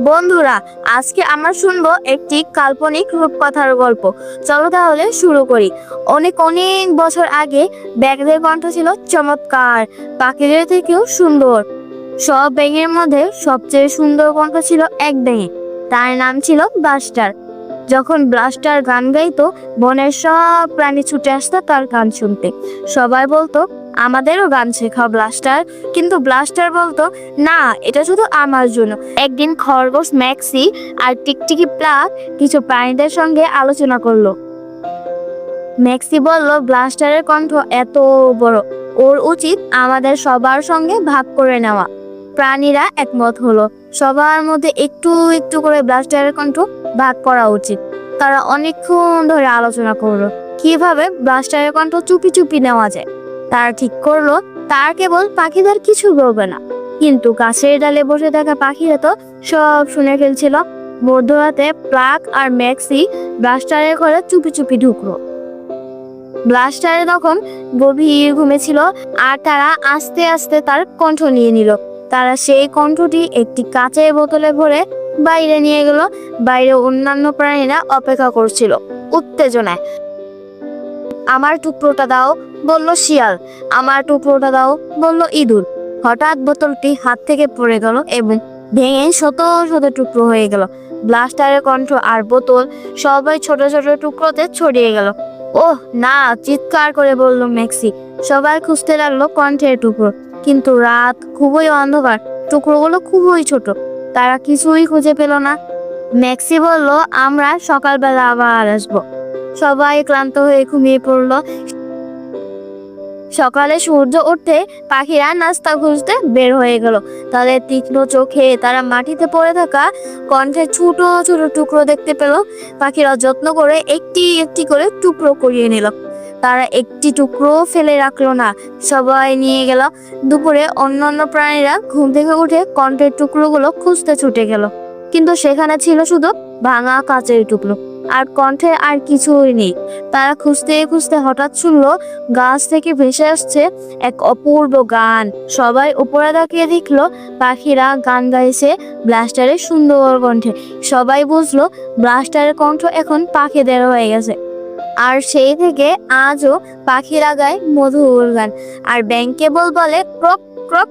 বন্ধুরা, আজকে আমরা শুনব একটি কাল্পনিক রূপকথার গল্প। চলো তাহলে শুরু করি। অনেক অনেক বছর আগে ব্যাঙের কণ্ঠ ছিল চমৎকার, পাখিদের থেকেও সুন্দর। সব ব্যাঙের মধ্যে সবচেয়ে সুন্দর কণ্ঠ ছিল এক ব্যাঙে। তার নাম ছিল ব্লাস্টার। যখন ব্লাস্টার গান গাইতো, বনের সব প্রাণী ছুটে আসতো তার গান শুনতে। সবাই বলতো আমাদেরও গান শেখাও ব্লাস্টার। কিন্তু ব্লাস্টার বলতো, না, এটা শুধু আমার জন্য। একদিন খরগোশ ম্যাক্সি আর টিকটিকি প্লাক কিছু প্রাণীদের সঙ্গে আলোচনা করল। ম্যাক্সি বলল, ব্লাস্টারের কণ্ঠ এত বড়, ওর উচিত আমাদের সবার সঙ্গে ভাগ করে নেওয়া। প্রাণীরা একমত হলো। সবার মধ্যে একটু একটু করে ব্লাস্টারের কণ্ঠ ভাগ করা উচিত। তারা অনেকক্ষণ ধরে আলোচনা করল, কীভাবে ব্লাস্টারের কণ্ঠ চুপি চুপি নেওয়া যায়। তারা ঠিক করল, তার কেবল পাখিদের কিছু বলবে না। কিন্তু গাছের ডালে বসে থাকা পাখিরা তো সব শুনে ফেলছিল। মধ্যরাতে প্লাক আর ম্যাক্সি ব্লাস্টারের ঘরে চুপি চুপি ঢুকলো। ব্লাস্টারে তখন গভীর ঘুমেছিল আর তারা আস্তে আস্তে তার কণ্ঠ নিয়ে নিল। তারা সেই কণ্ঠটি একটি কাঁচের বোতলে ভরে বাইরে নিয়ে গেল। বাইরে অন্যান্য প্রাণীরা অপেক্ষা করছিল। উত্তেজনায়, আমার টুকরোটা দাও বলল, শিয়াল, আমার টুকরোটা দাও। বলল, ইঁদুর। হঠাৎ বোতলটি হাত থেকে পড়ে গেল এবং ভেঙে শত শত টুকরো হয়ে গেল। ব্লাস্টারের কণ্ঠ আর বোতল সবাই ছোট ছোট টুকরোতে ছড়িয়ে গেল। ওহ, না, চিৎকার করে বলল মেক্সি সবাই খুঁজতে লাগল কণ্ঠের টুকরো। কিন্তু রাত খুবই অন্ধকার, টুকরোগুলো খুবই ছোট, তারা কিছুই খুঁজে পেল না। ম্যাক্সি বলল, আমরা সকালবেলা আবার আসব। সবাই ক্লান্ত হয়ে ঘুমিয়ে পড়ল। সকালে সূর্য উঠতে পাখিরা নাস্তা খুঁজতে বের হয়ে গেল। তাদের তীক্ষ্ণ চোখে তারা মাটিতে পড়ে থাকা কণ্ঠে ছোট ছোট টুকরো দেখতে পেল। পাখিরা যত্ন করে একটি একটি করে টুকরো করিয়ে নিল। তারা একটি টুকরো ফেলে রাখল না, সবাই নিয়ে গেল। দুপুরে অন্যান্য প্রাণীরা ঘুম থেকে উঠে কণ্ঠের টুকরোগুলো খুঁজতে ছুটে গেল। কিন্তু সেখানে ছিল শুধু ভাঙা কাঁচের টুকরো। আর কণ্ঠে আর কিছুই নেই। তারা খুঁজতে খুঁজতে হঠাৎ শুনল, গাছ থেকে ভেসে আসছে এক অপূর্ব গান। সবাই উপরে তাকিয়ে দেখল, পাখিরা গান গাইছে ব্লাস্টারের সুন্দর কণ্ঠে। সবাই বুঝলো, ব্লাস্টারের কণ্ঠ এখন পাখিদের হয়ে গেছে। আর সেই থেকে আজও পাখিরা গায় মধুর গান। আর ব্যাংকে বল বলে ক্রক ক্রক